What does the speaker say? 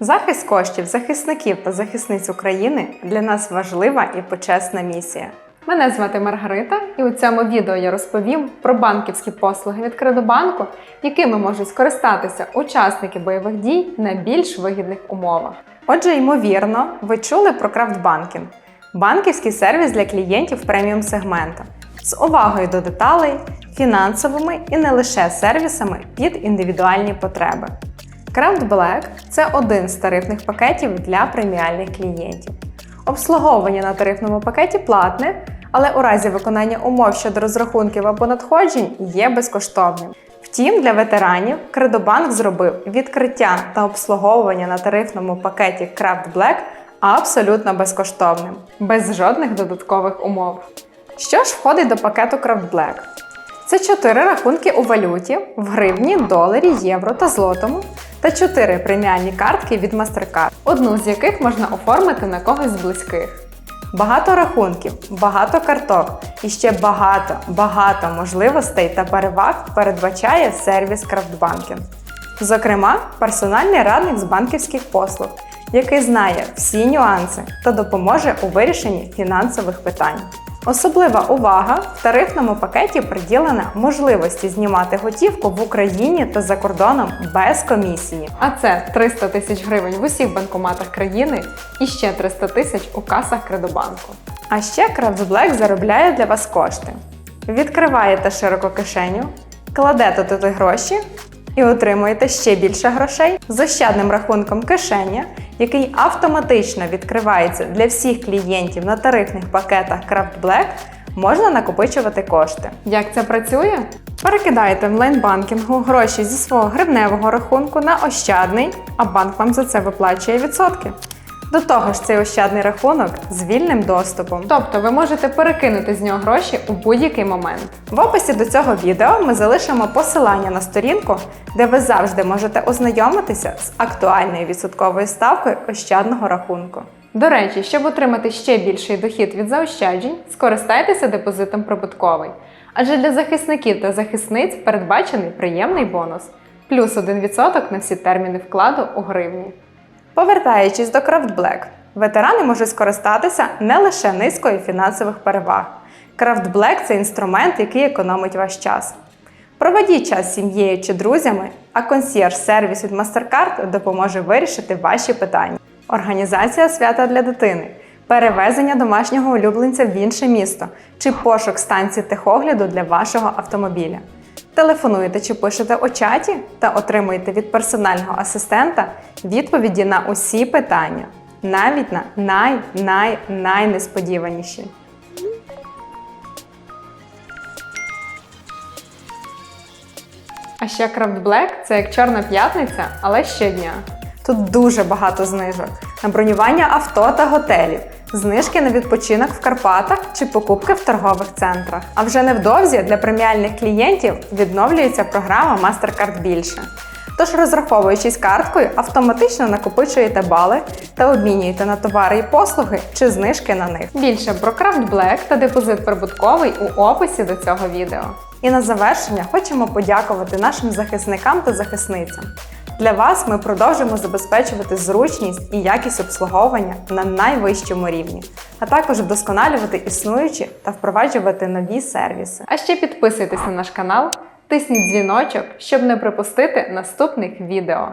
Захист коштів захисників та захисниць України для нас важлива і почесна місія. Мене звати Маргарита, і у цьому відео я розповім про банківські послуги від Кредобанку, якими можуть скористатися учасники бойових дій на більш вигідних умовах. Отже, ймовірно, ви чули про крафтбанкінг банківський сервіс для клієнтів преміум сегменту з увагою до деталей, фінансовими і не лише сервісами під індивідуальні потреби. Craft Black – це один з тарифних пакетів для преміальних клієнтів. Обслуговування на тарифному пакеті платне, але у разі виконання умов щодо розрахунків або надходжень є безкоштовним. Втім, для ветеранів Кредобанк зробив відкриття та обслуговування на тарифному пакеті Craft Black абсолютно безкоштовним, без жодних додаткових умов. Що ж входить до пакету Craft Black? Це чотири рахунки у валюті в гривні, доларі, євро та злотому та чотири преміальні картки від MasterCard, одну з яких можна оформити на когось з близьких. Багато рахунків, багато карток і ще багато, багато можливостей та переваг передбачає сервіс Крафтбанкінг. Зокрема, персональний радник з банківських послуг, який знає всі нюанси та допоможе у вирішенні фінансових питань. Особлива увага в тарифному пакеті приділена можливості знімати готівку в Україні та за кордоном без комісії. А це 300 тисяч гривень в усіх банкоматах країни і ще 300 тисяч у касах Кредобанку. А ще Крафтблек заробляє для вас кошти. Відкриваєте широко кишеню, кладете туди гроші і отримуєте ще більше грошей з ощадним рахунком кишеня, який автоматично відкривається для всіх клієнтів на тарифних пакетах Craft Black, можна накопичувати кошти. Як це працює? Перекидаєте в лайнбанкінгу гроші зі свого гривневого рахунку на ощадний, а банк вам за це виплачує відсотки. До того ж, цей ощадний рахунок з вільним доступом. Тобто ви можете перекинути з нього гроші у будь-який момент. В описі до цього відео ми залишимо посилання на сторінку, де ви завжди можете ознайомитися з актуальною відсотковою ставкою ощадного рахунку. До речі, щоб отримати ще більший дохід від заощаджень, скористайтеся депозитом прибутковий. Адже для захисників та захисниць передбачений приємний бонус плюс 1% на всі терміни вкладу у гривні. Повертаючись до Black, ветерани можуть скористатися не лише низкою фінансових переваг. Black – це інструмент, який економить ваш час. Проведіть час з сім'єю чи друзями, а консьєрж-сервіс від MasterCard допоможе вирішити ваші питання. Організація свята для дитини, перевезення домашнього улюбленця в інше місто чи пошук станції техогляду для вашого автомобіля. Телефонуєте чи пишете у чаті та отримуєте від персонального асистента відповіді на усі питання, навіть на най-най-найнесподіваніші. А ще Craft Black – це як чорна п'ятниця, але щодня. Тут дуже багато знижок на бронювання авто та готелів, знижки на відпочинок в Карпатах чи покупки в торгових центрах. А вже невдовзі для преміальних клієнтів відновлюється програма MasterCard більше. Тож, розраховуючись карткою, автоматично накопичуєте бали та обмінюєте на товари і послуги чи знижки на них. Більше про Craft Black та депозит прибутковий у описі до цього відео. І на завершення хочемо подякувати нашим захисникам та захисницям. Для вас ми продовжуємо забезпечувати зручність і якість обслуговування на найвищому рівні, а також вдосконалювати існуючі та впроваджувати нові сервіси. А ще підписуйтесь на наш канал, тисніть дзвіночок, щоб не пропустити наступних відео.